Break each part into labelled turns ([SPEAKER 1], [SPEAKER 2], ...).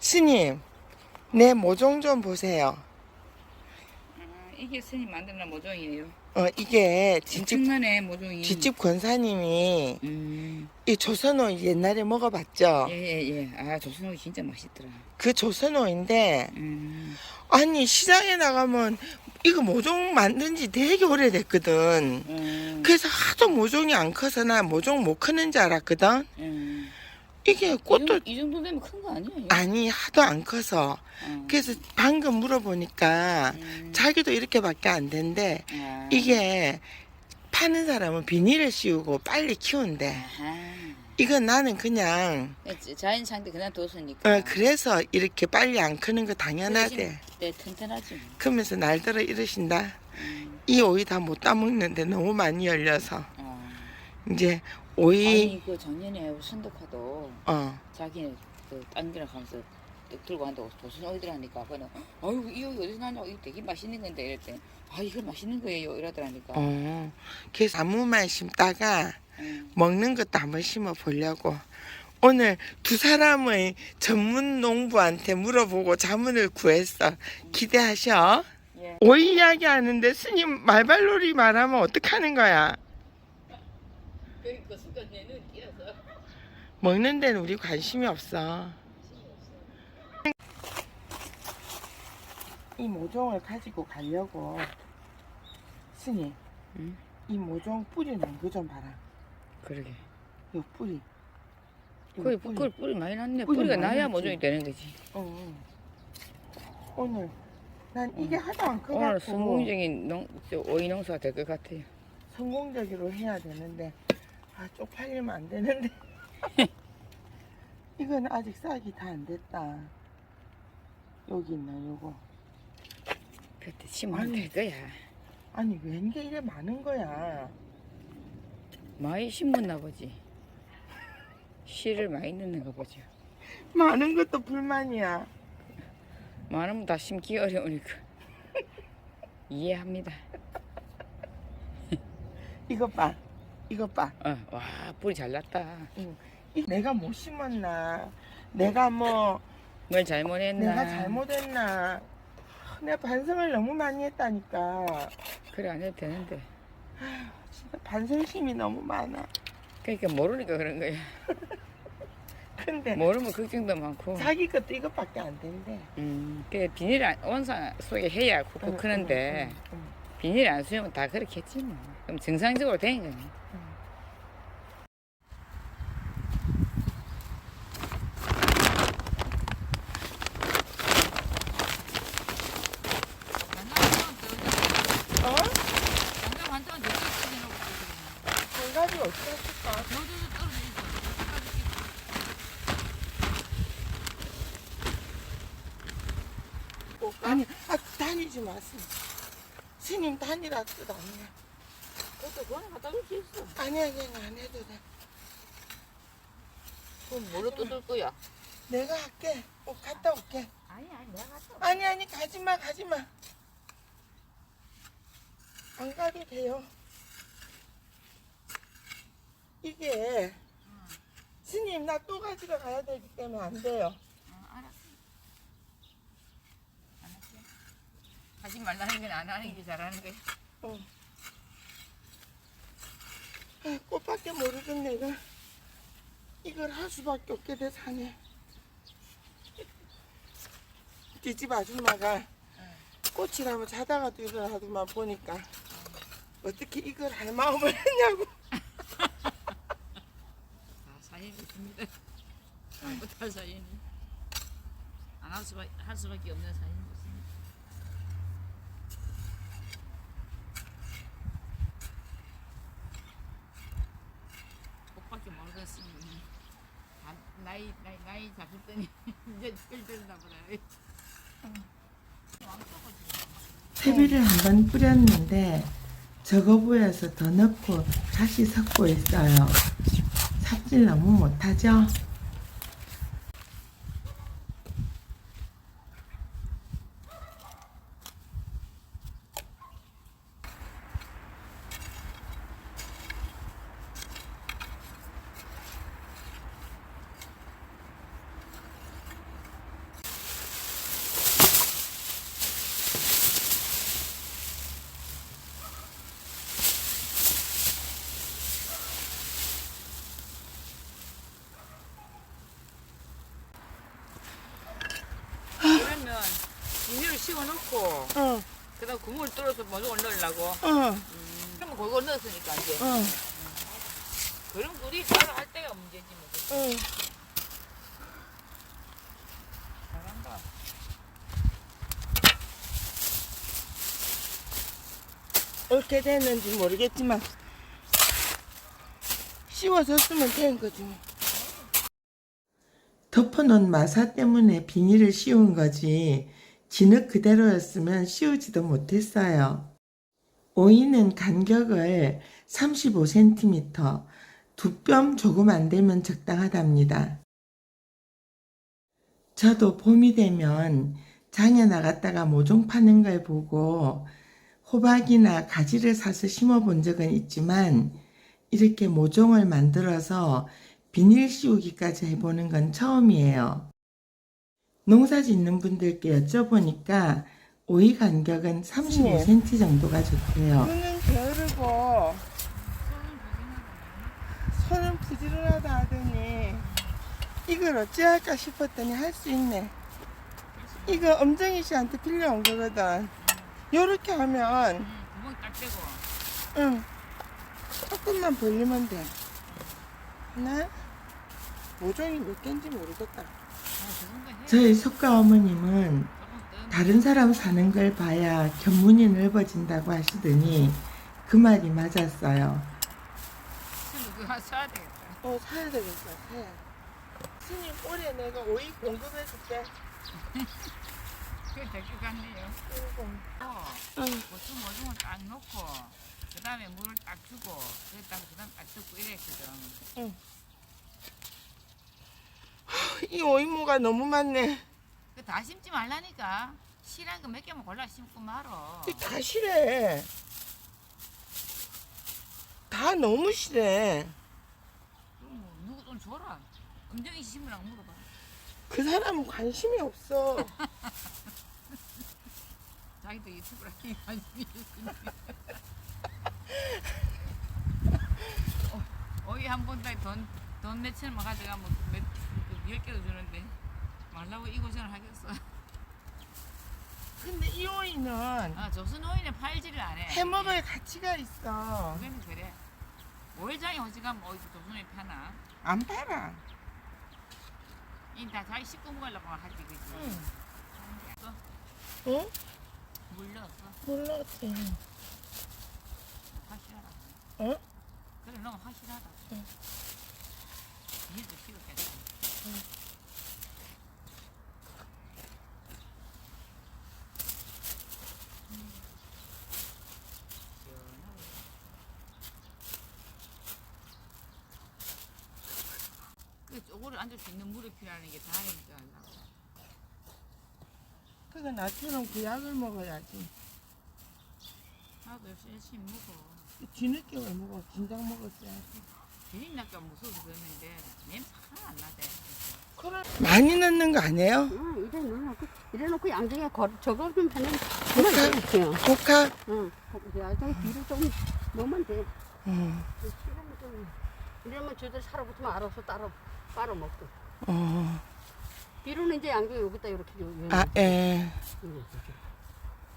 [SPEAKER 1] 스님, 내 모종 좀 보세요.
[SPEAKER 2] 아, 이게 스님 만드는 모종이에요.
[SPEAKER 1] 어, 이게 뒷집,
[SPEAKER 2] 엄청나네 모종이.
[SPEAKER 1] 뒷집 권사님이
[SPEAKER 2] 음.
[SPEAKER 1] 이 조선오 옛날에 먹어봤죠?
[SPEAKER 2] 예예 예. 아 조선옥이 진짜 맛있더라.
[SPEAKER 1] 그 조선오인데,
[SPEAKER 2] 음.
[SPEAKER 1] 아니, 시장에 나가면 이거 모종 만든 지 되게 오래됐거든.
[SPEAKER 2] 음.
[SPEAKER 1] 그래서 하도 모종이 안 커서 나 모종 못 크는 줄 알았거든?
[SPEAKER 2] 음.
[SPEAKER 1] 이게 꽃도,
[SPEAKER 2] 이, 정도, 되면 큰 거 아니야? 이거?
[SPEAKER 1] 아니, 하도 안 커서.
[SPEAKER 2] 어.
[SPEAKER 1] 그래서 방금 물어보니까
[SPEAKER 2] 음.
[SPEAKER 1] 자기도 이렇게밖에 안 된대.
[SPEAKER 2] 아.
[SPEAKER 1] 이게 파는 사람은 비닐을 씌우고 빨리 키운대.
[SPEAKER 2] 아하.
[SPEAKER 1] 이건 나는 그냥
[SPEAKER 2] 자연 상태 그냥 뒀으니까.
[SPEAKER 1] 어, 그래서 이렇게 빨리 안 크는 거 당연하대.
[SPEAKER 2] 네 튼튼하지. 뭐.
[SPEAKER 1] 그러면서 날들어 이러신다.
[SPEAKER 2] 음.
[SPEAKER 1] 이 오이 다 못 따먹는데 너무 많이 열려서
[SPEAKER 2] 어.
[SPEAKER 1] 이제 오이.
[SPEAKER 2] 아니 그 작년에 선덕화도
[SPEAKER 1] 어.
[SPEAKER 2] 자기네 그 딴기랑 가면서 뚝 들고 간다고 도순 오이들 하니까 그는 아유 이 오이 어디서 나냐고 이거 되게 맛있는 건데. 이랬더니 아 이거 맛있는 거예요. 이러더라니까.
[SPEAKER 1] 어. 그래서 나무만 심다가
[SPEAKER 2] 음.
[SPEAKER 1] 먹는 것도 한번 심어 보려고. 오늘 두 사람의 전문 농부한테 물어보고 자문을 구했어. 기대하셔.
[SPEAKER 2] 예.
[SPEAKER 1] 오이 이야기 하는데 스님 말발놀이 말하면 어떡하는 거야
[SPEAKER 2] 그러니까 순간 내는 뛰어서.
[SPEAKER 1] 먹는 데는 우리 관심이 없어 이 모종을 가지고 가려고 스님
[SPEAKER 2] 응?
[SPEAKER 1] 이 모종 뿌리 난 거 좀 봐라
[SPEAKER 2] 그러게.
[SPEAKER 1] 이 뿌리 이거
[SPEAKER 2] 거기 뿌리, 뿌리 많이 났네.
[SPEAKER 1] 뿌리
[SPEAKER 2] 뿌리가
[SPEAKER 1] 많이
[SPEAKER 2] 나야
[SPEAKER 1] 났지.
[SPEAKER 2] 모종이 되는 거지.
[SPEAKER 1] 어. 오늘 난 이게 하도 안
[SPEAKER 2] 오늘
[SPEAKER 1] 커갖고
[SPEAKER 2] 성공적인 농, 저 오이 농사가 될 것 같아요.
[SPEAKER 1] 성공적으로 해야 되는데 아 쪽팔리면 안 되는데 이건 아직 싹이 다 안 됐다 여기 있나 요거
[SPEAKER 2] 그때 심으면
[SPEAKER 1] 아니.
[SPEAKER 2] 될 거야.
[SPEAKER 1] 아니 왠게 이래 많은 거야
[SPEAKER 2] 많이 심었나 보지. 씨를 많이 넣는가 보죠.
[SPEAKER 1] 많은 것도 불만이야
[SPEAKER 2] 많으면 다 심기 어려우니까. 이해합니다.
[SPEAKER 1] 이것 봐 이것 봐
[SPEAKER 2] 어, 와, 뿌리 잘 났다.
[SPEAKER 1] 이- 내가 못 심었나 내가 뭐
[SPEAKER 2] 뭘 잘못했나.
[SPEAKER 1] 내가 잘못했나 내가 반성을 너무 많이 했다니까
[SPEAKER 2] 그래, 안 해도 되는데.
[SPEAKER 1] 진짜 반성심이 너무 많아
[SPEAKER 2] 그러니까 모르니까 그런 거야.
[SPEAKER 1] 근데
[SPEAKER 2] 모르면 걱정도 많고.
[SPEAKER 1] 자기 것도 이것밖에 안 된대
[SPEAKER 2] 음, 그 비닐 안, 온상 속에 해야
[SPEAKER 1] 응,
[SPEAKER 2] 크는데
[SPEAKER 1] 응, 응, 응.
[SPEAKER 2] 비닐 안 쓰면 다 그렇게 했지 뭐. 그럼 정상적으로 된 거네.
[SPEAKER 1] 어?
[SPEAKER 2] 저도 떨어져 있어.
[SPEAKER 1] 아니, 아, 다니지 마세요. 스님 다니라 뜻 아니야.
[SPEAKER 2] 그것도 그거는 갖다 줄 수 있어.
[SPEAKER 1] 아니, 아니, 아니, 안 해도 돼.
[SPEAKER 2] 그럼 뭘로 뜯을 거야?
[SPEAKER 1] 내가 할게. 어, 갔다 올게.
[SPEAKER 2] 아니 아니 내가 갔다.
[SPEAKER 1] 아니, 아니, 가지 마, 가지 마. 안 가도 돼요. 이게, 스님, 나 또 가지러 가야 되기 때문에 안 돼요.
[SPEAKER 2] 어, 알았어. 알았어. 하지 말라는 건 안 하는 게 잘하는 거야.
[SPEAKER 1] 어. 아, 꽃밖에 모르던 내가 이걸 할 수밖에 없게 돼 사네. 뒷집 아줌마가 꽃이라면 자다가도 일어나더만 보니까 어떻게 이걸 할 마음을 했냐고.
[SPEAKER 2] 아, 사연이 있습니다. 잘못한 사연이. 안 할 수밖에, 할 수밖에 없는 사연이 있습니다. 꽃밖에 모르겠으니. 다 나이, 나이, 나이 잡혔더니 이제 끌들나 보다.
[SPEAKER 1] 퇴비를 한 번 뿌렸는데 적어 보여서 더 넣고 다시 섞고 있어요. 삽질 너무 못하죠?
[SPEAKER 2] 씌워놓고
[SPEAKER 1] 어,
[SPEAKER 2] 그다음 구멍을 뚫어서 모종을 넣으려고.
[SPEAKER 1] 어,
[SPEAKER 2] 그러면 그걸 넣었으니까 이제
[SPEAKER 1] 어,
[SPEAKER 2] 그럼 우리 따로 할 때가 문제지 뭐.
[SPEAKER 1] 어.
[SPEAKER 2] 잘한다.
[SPEAKER 1] 어떻게 됐는지 모르겠지만 씌워졌으면 된 거지 뭐. 덮어놓은 마사 때문에 비닐을 씌운 거지 진흙 그대로였으면 씌우지도 못했어요. 오이는 간격을 35cm, 두 뼘 조금 안 되면 적당하답니다. 저도 봄이 되면 장에 나갔다가 모종 파는 걸 보고 호박이나 가지를 사서 심어 본 적은 있지만 이렇게 모종을 만들어서 비닐 씌우기까지 해보는 건 처음이에요. 농사 짓는 분들께 여쭤보니까 오이 간격은 35cm 정도가 좋대요. 눈은 게으르고 손은 부지런하다 하더니 이걸 어찌할까 싶었더니 할 수 있네. 이거 엄정희 씨한테 빌려온 거거든. 요렇게 하면
[SPEAKER 2] 응, 구멍 딱 대고.
[SPEAKER 1] 응 조금만 벌리면 돼. 하나 모종이 몇 개인지 모르겠다.
[SPEAKER 2] 아.
[SPEAKER 1] 저희 속가 어머님은 다른 사람 사는 걸 봐야 견문이 넓어진다고 하시더니 그 말이 맞았어요.
[SPEAKER 2] 그거 사야 되겠다.
[SPEAKER 1] 어 사야 되겠어 사야. 스님 올해 내가 오이 공급해 줄게.
[SPEAKER 2] 그게 될것 같네요. 어,
[SPEAKER 1] 응.
[SPEAKER 2] 보통 모종을 딱 넣고 그 다음에 물을 딱 주고 그다음 그다음 딱 뜯고 이랬거든.
[SPEAKER 1] 이 오이모가 너무 많네.
[SPEAKER 2] 그 다 심지 말라니까. 실한 거 몇 개만 골라 심고 말어.
[SPEAKER 1] 이다 실해. 다 너무 실해.
[SPEAKER 2] 그럼 뭐 누구 돈 줘라. 금정이 심으라고 물어봐.
[SPEAKER 1] 그 사람은 관심이 없어.
[SPEAKER 2] 자기도 유튜브를 하기 관심이 있으니까. 어, 한 번에 돈, 돈 몇천만 가져가면 몇, 그, 열 개도 주는데 말라고 이 고생을 하겠어.
[SPEAKER 1] 근데 이 오이는
[SPEAKER 2] 아, 조선 오이는 팔지를 안 해.
[SPEAKER 1] 해먹을 가치가 있어.
[SPEAKER 2] 그거는 그래. 오일장에 오지가면 어디서 조선 오이 파나?
[SPEAKER 1] 안 팔아.
[SPEAKER 2] 이다 자기 식구 먹으려고 하지, 그지?
[SPEAKER 1] 응.
[SPEAKER 2] 또
[SPEAKER 1] 응?
[SPEAKER 2] 물 넣었어.
[SPEAKER 1] 몰랐지.
[SPEAKER 2] 확실하다.
[SPEAKER 1] 응?
[SPEAKER 2] 그래, 너무 확실하다.
[SPEAKER 1] 응.
[SPEAKER 2] 일도 키웠겠다. 그 쪼고를 앉을 수 있는 물이 필요하는 게 다행이다.
[SPEAKER 1] 그거 나처럼 그 약을 먹어야지.
[SPEAKER 2] 나도 열심히 먹어.
[SPEAKER 1] 뒤늦게 왜 먹어? 긴장 먹었어야지.
[SPEAKER 2] 비린내가 무서워서 그랬는데 냄새 하나 안 나대.
[SPEAKER 1] 많이 넣는 거 아니에요?
[SPEAKER 3] 응, 이래 놓고 이래 놓고 양쪽에 걸 저거 좀 하면? 그만 돼요.
[SPEAKER 1] 독하?
[SPEAKER 3] 응, 양쪽에 뒤로 좀 넣으면 돼.
[SPEAKER 1] 응.
[SPEAKER 3] 이러면 좀 이러면 저들 살아붙으면 알아서 따라 빨아 먹고.
[SPEAKER 1] 어.
[SPEAKER 3] 뒤로는 이제 양쪽에 여기다 이렇게 요, 요,
[SPEAKER 1] 아, 예.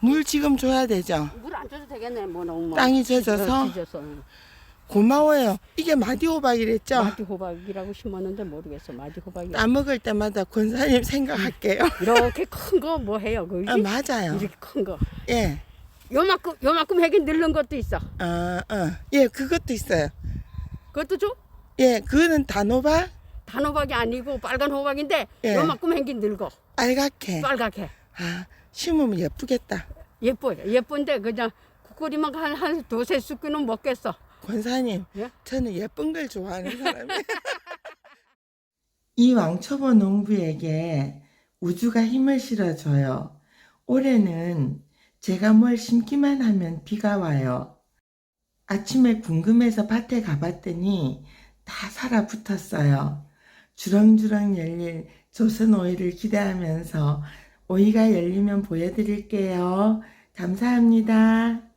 [SPEAKER 1] 물 지금 줘야 되죠?
[SPEAKER 3] 물 안 줘도 되겠네. 뭐 너무 뭐.
[SPEAKER 1] 땅이 젖어서?
[SPEAKER 3] 어, 젖어서. 응.
[SPEAKER 1] 고마워요. 이게 마디호박이랬죠?
[SPEAKER 3] 마디 호박이라고 심었는데 모르겠어. 마디 호박이.
[SPEAKER 1] 따 먹을 때마다 권사님 생각할게요.
[SPEAKER 3] 이렇게 큰 거 뭐 해요? 그
[SPEAKER 1] 아, 맞아요.
[SPEAKER 3] 이렇게 큰 거.
[SPEAKER 1] 예.
[SPEAKER 3] 요만큼 요만큼 하긴 늘는 것도 있어.
[SPEAKER 1] 어, 어. 예, 그것도 있어요.
[SPEAKER 3] 그것도 줘?
[SPEAKER 1] 예, 그거는 단호박?
[SPEAKER 3] 단호박이 아니고 빨간 호박인데
[SPEAKER 1] 예.
[SPEAKER 3] 요만큼 행긴 늙어.
[SPEAKER 1] 빨갛게.
[SPEAKER 3] 빨갛게.
[SPEAKER 1] 아, 심으면 예쁘겠다.
[SPEAKER 3] 예뻐요. 예쁜데 그냥 국거리만 한, 한 두세 숟기는 먹겠어.
[SPEAKER 1] 권사님,
[SPEAKER 3] 예?
[SPEAKER 1] 저는 예쁜 걸 좋아하는 사람이에요. 이 왕초보 농부에게 우주가 힘을 실어줘요. 올해는 제가 뭘 심기만 하면 비가 와요. 아침에 궁금해서 밭에 가봤더니 다 살아붙었어요. 주렁주렁 열릴 조선 오이를 기대하면서 오이가 열리면 보여드릴게요. 감사합니다.